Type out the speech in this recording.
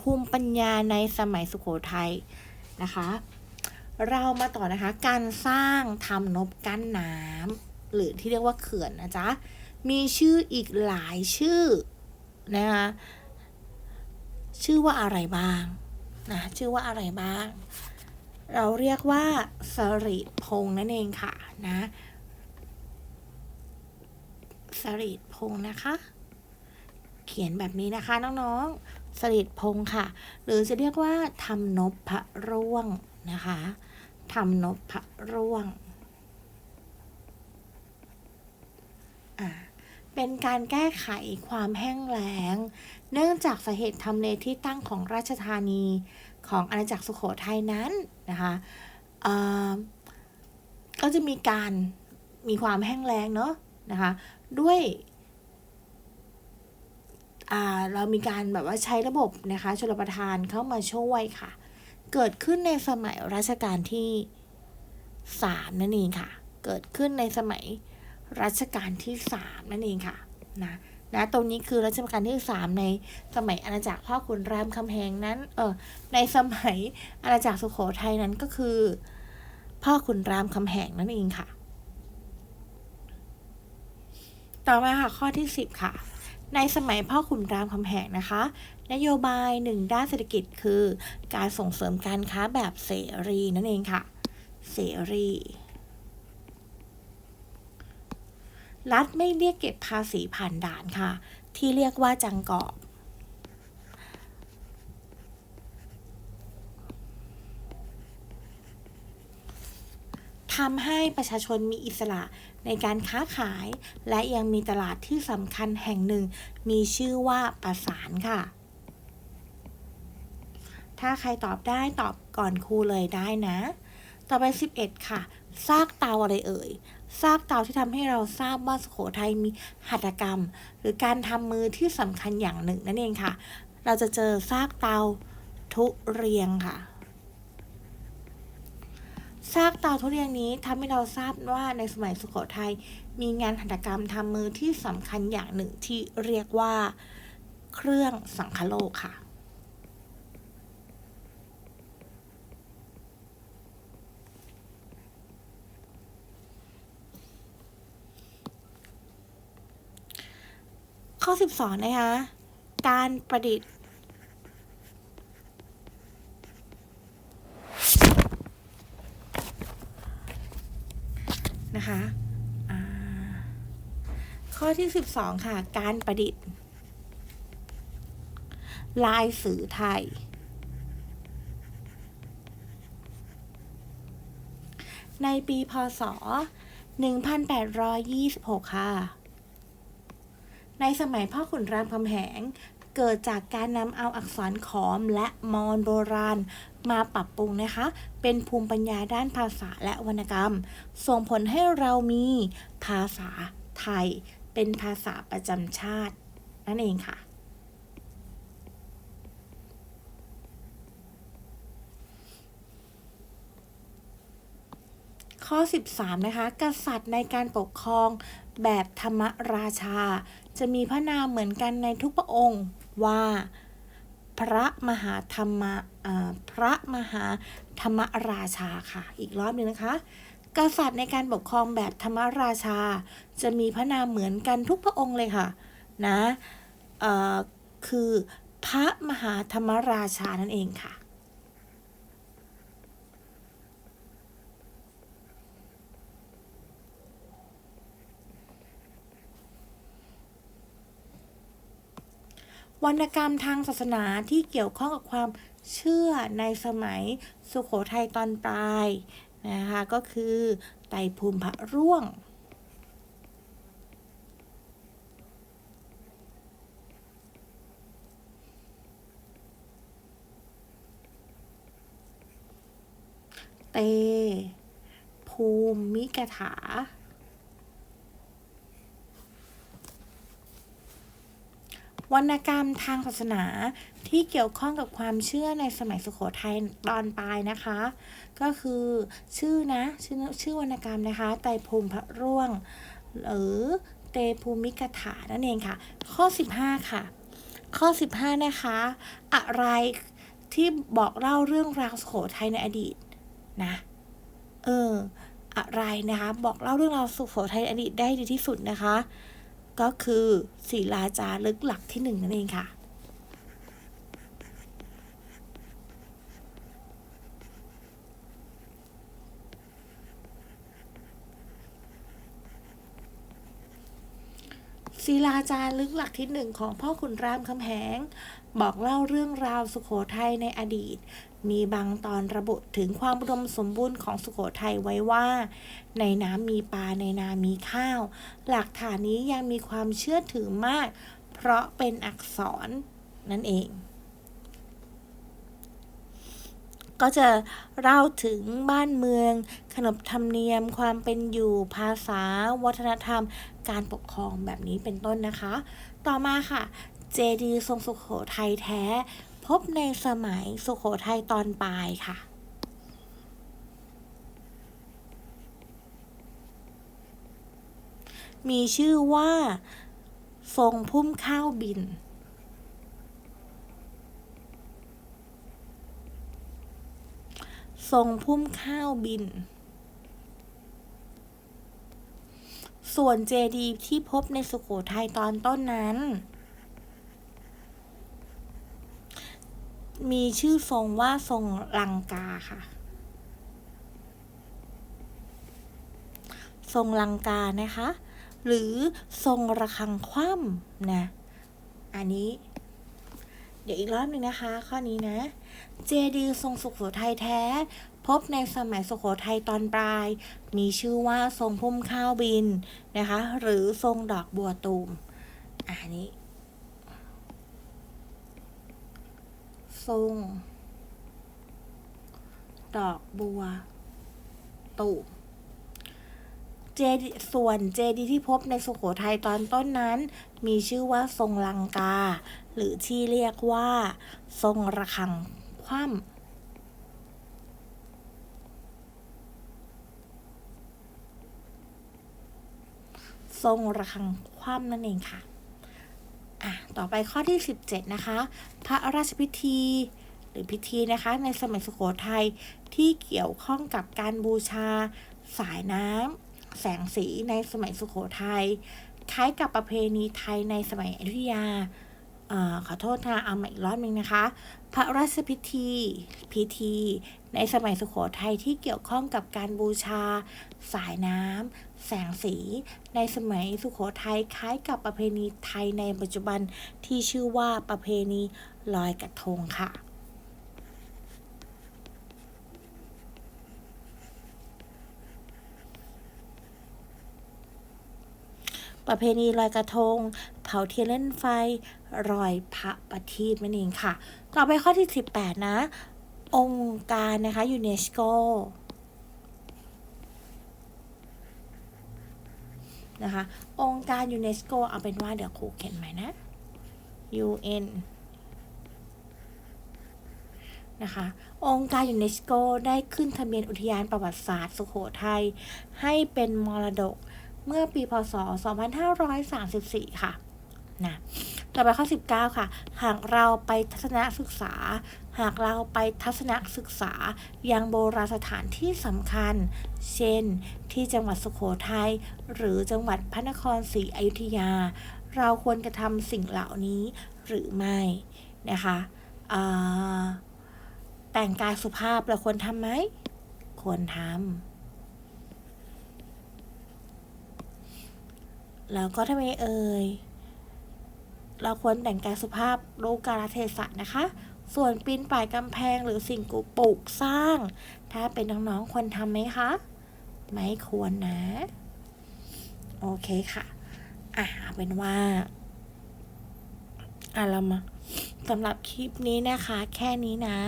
ภูมิปัญญาในสมัยสุโขทัยนะคะ เรามาต่อนะคะ การสร้างทำนบกั้นน้ำหรือที่เรียกว่าเขื่อนนะจ๊ะ มีชื่ออีกหลายชื่อนะคะชื่อว่าอะไรบ้างนะชื่อว่าอะไรบ้าง เราเรียกว่าสริพงนั่นเองค่ะนะสริพงนะคะ เขียนแบบนี้นะคะน้องๆ สริดพงค่ะ หรือจะเรียกว่าทำนบพระร่วงนะคะทำนบพระร่วง เป็นการแก้ไขความแห้งแล้ง เนื่องจากสาเหตุทำเลที่ตั้งของราชธานีของอาณาจักรสุโขทัยนั้นนะคะก็จะมีการมีความแห้งแล้งเนาะนะคะ ด้วย เรามีการแบบว่าใช้ระบบนะคะชลประทานเข้ามาช่วยค่ะ เกิดขึ้นในสมัยรัชกาลที่สามนั่นเองค่ะ เกิดขึ้นในสมัยรัชกาลที่สามนั่นเองค่ะนะนะตรงนี้คือรัชกาลที่สามในสมัยอาณาจักรพ่อขุนรามคำแหงนั้นเออในสมัยอาณาจักรสุโขทัยนั้นก็คือ พ่อขุนรามคำแหงนั่นเองค่ะ ต่อมาค่ะข้อที่สิบค่ะ ในสมัยพ่อขุนรามคำแหงนะคะ นโยบายหนึ่งด้านเศรษฐกิจคือ การส่งเสริมการค้าแบบเสรีนั่นเองค่ะ เสรี รัฐไม่เรียกเก็บภาษีผ่านด่านค่ะ ที่เรียกว่าจังกอบ ทำให้ประชาชนมีอิสระในการค้าขาย และยังมีตลาดที่สำคัญแห่งหนึ่ง มีชื่อว่าประสานค่ะ ถ้าใครตอบได้ตอบก่อนครูเลยได้นะ ต่อไป 11 ค่ะ ซากเตาอะไรเอ่ย ซากเตาที่ทำให้เราทราบว่าสุโขทัยมีหัตถกรรม หรือการทำมือที่สำคัญอย่างหนึ่งนั่นเองค่ะ เราจะเจอซากเตาทุเรียงค่ะ ซากเตาทุเรียนนี้ทำให้เราทราบว่าในสมัยสุโขทัยมีงานหัตถกรรมทำมือที่สำคัญอย่างหนึ่งที่เรียกว่า เครื่องสังคโลกค่ะข้อ 12 นะคะ การประดิษฐ์ นะคะอ่าข้อ ที่ 12 ค่ะ การประดิษฐ์ ลายสื่อไทย ในปีพศ 1826 ค่ะ ในสมัยพ่อขุนรามคำแหงเกิดจากการนำเอาอักษรขอมและมอญโบราณมาปรับปรุงนะคะ เป็นภูมิปัญญาด้านภาษาและวรรณกรรม ส่งผลให้เรามีภาษาไทย เป็นภาษาประจำชาติ นั่นเองค่ะ ข้อ 13 นะคะ กษัตริย์ในการปกครองแบบธรรมราชา จะมีพระนามเหมือนกันในทุกพระองค์ว่า พระมหาธรรมะพระมหาธรรมราชาค่ะ อีกรอบหนึ่งนะคะ กษัตริย์ในการปกครองแบบธรรมราชา จะมีพระนามเหมือนกันทุกพระองค์เลยค่ะ นะคือพระมหาธรรมราชานั่นเองค่ะ วรรณกรรมทางศาสนาที่เกี่ยวข้องกับความเชื่อในสมัยสุโขทัยตอนปลาย นะคะก็คือไตรภูมิพระร่วง เต ภูมิกถา วรรณกรรมทางศาสนาที่เกี่ยวข้องกับความเชื่อในสมัยสุโขทัยตอนปลายนะคะ ก็คือชื่อนะชื่อชื่อวรรณกรรมนะคะไตรภูมิพระร่วง หรือเตภูมิกถานั่นเองค่ะ ข้อ 15 ค่ะ ข้อ 15 นะคะ อะไรที่บอกเล่าเรื่องราวสุโขทัยในอดีตนะเอออะไรนะคะ บอกเล่าเรื่องราวสุโขทัยในอดีตได้ดีที่สุดนะคะ ก็คือศิลาจารึกหลักที่หนึ่งนั่นเองค่ะ ศิลาจารึกหลักที่หนึ่งของพ่อขุนรามคำแหง บอกเล่าเรื่องราวสุโขทัยในอดีต มีบางตอนระบุถึงความอุดมสมบูรณ์ของสุโขทัยไว้ว่า ในน้ำมีปลาในนามีข้าว หลักฐานนี้ยังมีความเชื่อถือมาก เพราะเป็นอักษรนั่นเอง ก็จะเล่าถึงบ้านเมือง ขนบธรรมเนียม ความเป็นอยู่ภาษา วัฒนธรรม การปกครองแบบนี้เป็นต้นนะคะ ต่อมาค่ะ เจดีย์ทรงสุโขทัยแท้ พบในสมัยสุโขทัยตอนปลายค่ะมีชื่อว่า ทรงพุ่มข้าวบิน ทรงพุ่มข้าวบิน ส่วนเจดีที่พบในสุโขทัยตอนต้นนั้น มีชื่อทรงว่าทรงลังกาค่ะ ทรงลังกานะคะ หรือทรงระฆังคว่ำนะ อันนี้ เดี๋ยวอีกรอบหนึ่งนะคะ ข้อนี้นะ เจดีย์ทรงสุโขทัยแท้ พบในสมัยสุโขทัยตอนปลาย มีชื่อว่าทรงพุ่มข้าวบินนะคะ หรือทรงดอกบัวตูมอันนี้ ทรง ดอกบัว ตูมเจดีส่วนเจดีที่พบในสุโขทัยตอนต้นนั้น มีชื่อว่าทรงลังกา หรือที่เรียกว่า ทรงระฆังคว่ำทรงระฆังคว่ำนั่นเองค่ะ ต่อไปข้อที่ 17 นะคะ พระราชพิธี หรือพิธีนะคะ ในสมัยสุโขทัยที่เกี่ยวข้องกับการบูชา สายน้ำแสงสีในสมัยสุโขทัยคล้ายกับประเพณีไทยในสมัยอยุธยา อขอโทษนะเอาใหม่อีกรอบหนึ่งนะคะ พระราชพิธีพิธี ในสมัยสุโขทัยที่เกี่ยวข้องกับการบูชา สายน้ำแสงสี ในสมัยสุโขทัยคล้ายกับประเพณีไทยในปัจจุบันที่ชื่อว่าประเพณีลอยกระทงค่ะประเพณีลอยกระทง เผาเทียนเล่นไฟ รอยพระประทีปนั่นเองค่ะ ต่อไปข้อที่ 18 นะ องค์การนะคะยูเนสโกนะคะองค์การยูเนสโกเอาเป็นว่าเดี๋ยวครูเขียนใหม่นะ UN นะคะองค์การยูเนสโกได้ขึ้นทะเบียนอุทยานประวัติศาสตร์สุโขทัยให้เป็นมรดกเมื่อปีพศ 2534 ค่ะ นะต่อไปข้อ 19 ค่ะ หากเราไปทัศนศึกษา หากเราไปทัศนศึกษายังโบราณสถานที่สำคัญ เช่น ที่จังหวัดสุโขทัยหรือจังหวัดพระนครศรีอยุธยา เราควรกระทำสิ่งเหล่านี้หรือไม่นะคะแต่งกายสุภาพเราควรทำไหม ควรทำแล้วก็ทำไมเอ่ย เราควรแต่งกายสุภาพรู้กาลเทศะนะคะ ส่วนปีนป่ายกำแพงหรือสิ่งกูปลูกสร้าง ถ้าเป็นน้องๆควรทำไหมคะ ไม่ควรนะ โอเคค่ะ อะเอาเป็นว่าอะเรามาสำหรับคลิปนี้นะคะ แค่นี้นะ